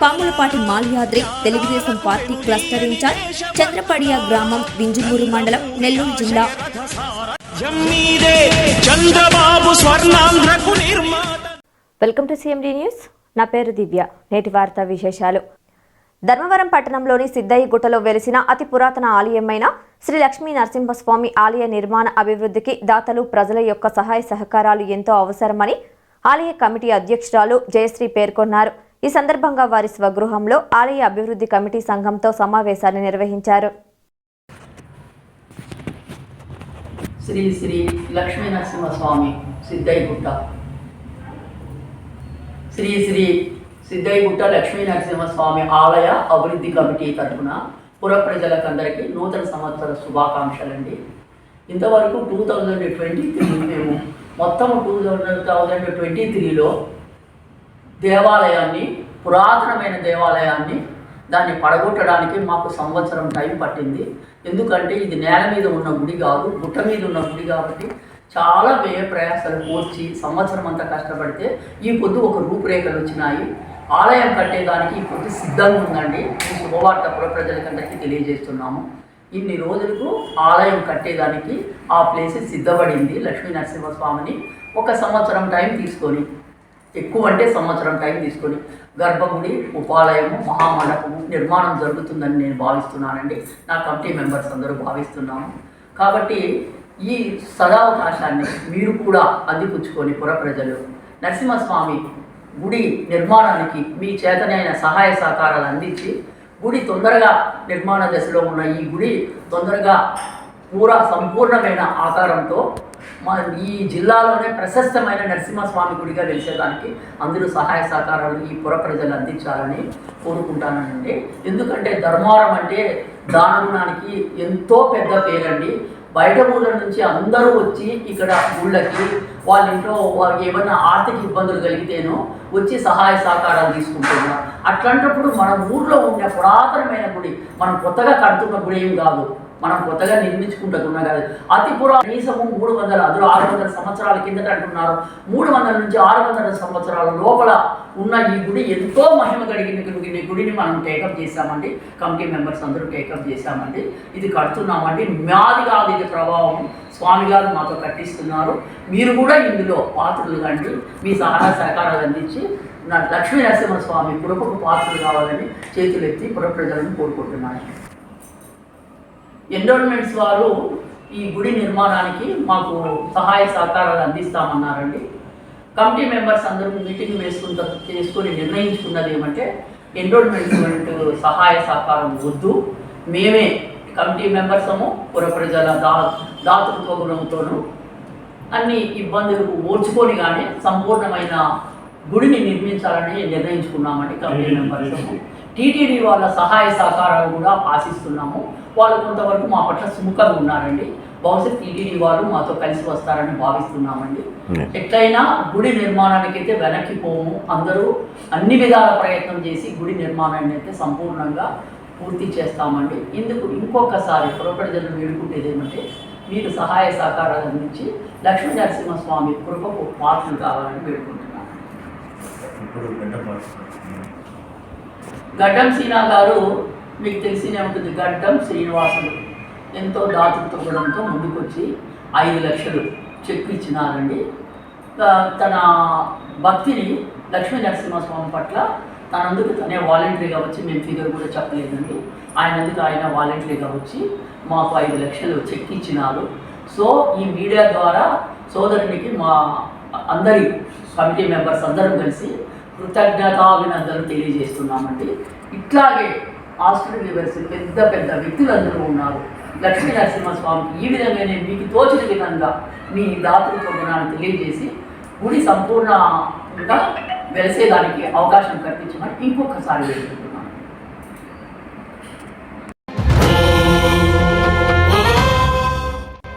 Pamulapati Malyadri Telugu Desam party cluster incharge Chandrapadiya గ్రామం వింజమూరు మండలం నెల్లూరు జిల్లా. Welcome to CMD news. నా పేరు దివ్య. నేటి వార్తా విశేషాలు. ధర్మవరం పట్టణంలోని సిద్ధయ్య గుట్టలో వెలిసిన అతి పురాతన ఆలయమైన శ్రీ లక్ష్మీ నరసింహస్వామి ఆలయ నిర్మాణ అభివృద్ధికి దాతలు ప్రజల యొక్క సహాయ సహకారాలు ఎంతో అవసరమని ఆలయ కమిటీ అధ్యక్షురాలు జయశ్రీ పేర్కొన్నారు. ఈ సందర్భంగా వారి స్వగృహంలో ఆలయ అభివృద్ధి కమిటీ సంఘంతో సమావేశాన్ని నిర్వహించారు. శ్రీ శ్రీ లక్ష్మీ నరసింహస్వామి సిద్ధయ్యగుట్ట. శ్రీ శ్రీ సిద్ధయ్యగుట్ట లక్ష్మీ నరసింహస్వామి ఆలయ అభివృద్ధి కమిటీ తరఫున పుర ప్రజలకందరికీ నూతన సంవత్సర శుభాకాంక్షలండి. ఇంతవరకు టూ థౌజండ్ ట్వంటీ త్రీ మేము మొత్తం టూ థౌజండ్ ట్వంటీ త్రీలో దేవాలయాన్ని పురాతనమైన దేవాలయాన్ని దాన్ని పడగొట్టడానికి మాకు సంవత్సరం టైం పట్టింది. ఎందుకంటే ఇది నేల మీద ఉన్న గుడి కాదు గుట్ట మీద ఉన్న గుడి కాబట్టి చాలా వ్యయ ప్రయాసాలు కోర్చి సంవత్సరం అంతా కష్టపడితే ఈ పొద్దు ఒక రూపురేఖలు వచ్చినాయి. ఆలయం కట్టేదానికి ఈ పొద్దు సిద్ధంగా ఉందండి. ఈ శుభవార్త పుర ప్రజలకందరికీ తెలియజేస్తున్నాము. ఇన్ని రోజులకు ఆలయం కట్టేదానికి ఆ ప్లేస్ సిద్ధపడింది లక్ష్మీ నరసింహస్వామిని ఒక సంవత్సరం టైం తీసుకొని ఎక్కువ అంటే సంవత్సరం టైం తీసుకొని గర్భగుడి ఉపాలయము మహామండపము నిర్మాణం జరుగుతుందని నేను భావిస్తున్నానండి. నా కమిటీ మెంబర్స్ అందరూ భావిస్తున్నాము. కాబట్టి ఈ సదావకాశాన్ని మీరు కూడా అందిపుచ్చుకొని పుర ప్రజలు నరసింహస్వామి గుడి నిర్మాణానికి మీ చేతనైన సహాయ సహకారాలు అందించి గుడి తొందరగా నిర్మాణ దశలో ఉన్న ఈ గుడి తొందరగా పూర సంపూర్ణమైన ఆకారంతో మా ఈ జిల్లాలోనే ప్రశస్తమైన నరసింహస్వామి గుడిగా తెలిసేదానికి అందరూ సహాయ సహకారాలు ఈ పుర ప్రజలు అందించాలని కోరుకుంటానండి. ఎందుకంటే ధర్మవరం అంటే దానగుణానికి ఎంతో పెద్ద పేరండి. బయట ఊళ్ళ నుంచి అందరూ వచ్చి ఇక్కడ ఊళ్ళకి వాళ్ళ ఇంట్లో వారికి ఏమైనా ఆర్థిక ఇబ్బందులు కలిగితేనో వచ్చి సహాయ సహకారాలు తీసుకుంటున్నారు అట్లాంటప్పుడు మన ఊర్లో ఉండే పురాతనమైన గుడి మనం కొత్తగా కడుతున్న గుడి ఏం కాదు. మనం కొత్తగా నిర్మించుకుంటున్నా కాదు అతి పురా కనీసము మూడు వందల అందులో ఆరు వందల సంవత్సరాల కిందట అంటున్నారు. మూడు వందల నుంచి ఆరు వందల సంవత్సరాల లోపల ఉన్న ఈ గుడి ఎంతో మహిమ కలిగిన గుడిని మనం టేకప్ చేశామండి. కమిటీ మెంబర్స్ అందరూ టేకప్ చేశామండి. ఇది కడుతున్నామండి. మాది కాదు ఇది ప్రభావం. స్వామి గారు మాతో కట్టిస్తున్నారు. మీరు కూడా ఇందులో పాత్రలు కండి. మీ సహాయ సహకారాలు అందించి నా లక్ష్మీ నరసింహ స్వామి పురపకు పాత్రలు కావాలని చేతులెత్తి పురప్రజలను కోరుకుంటున్నాను. ఎండోన్మెంట్స్ వారు ఈ గుడి నిర్మాణానికి మాకు సహాయ సహకారాలు అందిస్తామన్నారండి. కమిటీ మెంబర్స్ అందరూ మీటింగ్ వేసుకున్న చేసుకొని నిర్ణయించుకున్నది ఏమంటే ఎండోన్మెంట్ సహాయ సహకారం వద్దు. మేమే కమిటీ మెంబర్సము పుర ప్రజల దా దాతృత్వ గుణంతోనూ అన్ని ఇబ్బందులకు ఓర్చుకొని కానీ సంపూర్ణమైన గుడిని నిర్మించాలని నిర్ణయించుకున్నామండి కమిటీ మెంబర్స్ టీటీడీ వాళ్ళ సహాయ సహకారాలు కూడా ఆశిస్తున్నాము. వాళ్ళు కొంతవరకు మా పట్ల సుముఖంగా ఉన్నారండి. బహుశా టీటీడీ వాళ్ళు మాతో కలిసి వస్తారని భావిస్తున్నామండి. ఎట్లయినా గుడి నిర్మాణానికి అయితే వెనక్కి పోము. అందరూ అన్ని విధాల ప్రయత్నం చేసి గుడి నిర్మాణాన్ని అయితే సంపూర్ణంగా పూర్తి చేస్తామండి. ఇందుకు ఇంకొకసారి పురప్రజలు వేడుకుంటేది ఏమంటే మీరు సహాయ సహకారాలు అందించి లక్ష్మీ నరసింహస్వామి కృపకు పాత్రలు కావాలని వేడుకుంటున్నాను. ఇప్పుడు గడ్డం సీనా గారు మీకు తెలిసినే ఉంటుంది. గడ్డం శ్రీనివాసులు. ఎంతో దాతృత్వ గుణంతో ముందుకొచ్చి ఐదు లక్షలు చెక్ ఇచ్చినారండి. తన భక్తిని లక్ష్మీ నరసింహస్వామి పట్ల తనందుకు తనే వాలంటరీగా వచ్చి మేము ఫిగర్ కూడా చెప్పలేదండి. ఆయనందుకు ఆయన వాలంటరీగా వచ్చి మాకు ఐదు లక్షలు చెక్ ఇచ్చినారు. సో ఈ మీడియా ద్వారా సోదరునికి మా అందరి కమిటీ మెంబర్స్ అందరం కలిసి కృతజ్ఞతాభినందనలు తెలియజేస్తున్నామండి. ఇట్లాగే హాస్టల్ లివర్స్ పెద్ద పెద్ద వ్యక్తులందరూ ఉన్నారు. లక్ష్మీ నరసింహస్వామికి ఈ విధంగానే మీకు తోచిన విధంగా మీ దాతృత్వ గుణాన్ని తెలియజేసి గుడి సంపూర్ణంగా వెలిసేదానికి అవకాశం కల్పించమని ఇంకొకసారి వేడుకుంటున్నాను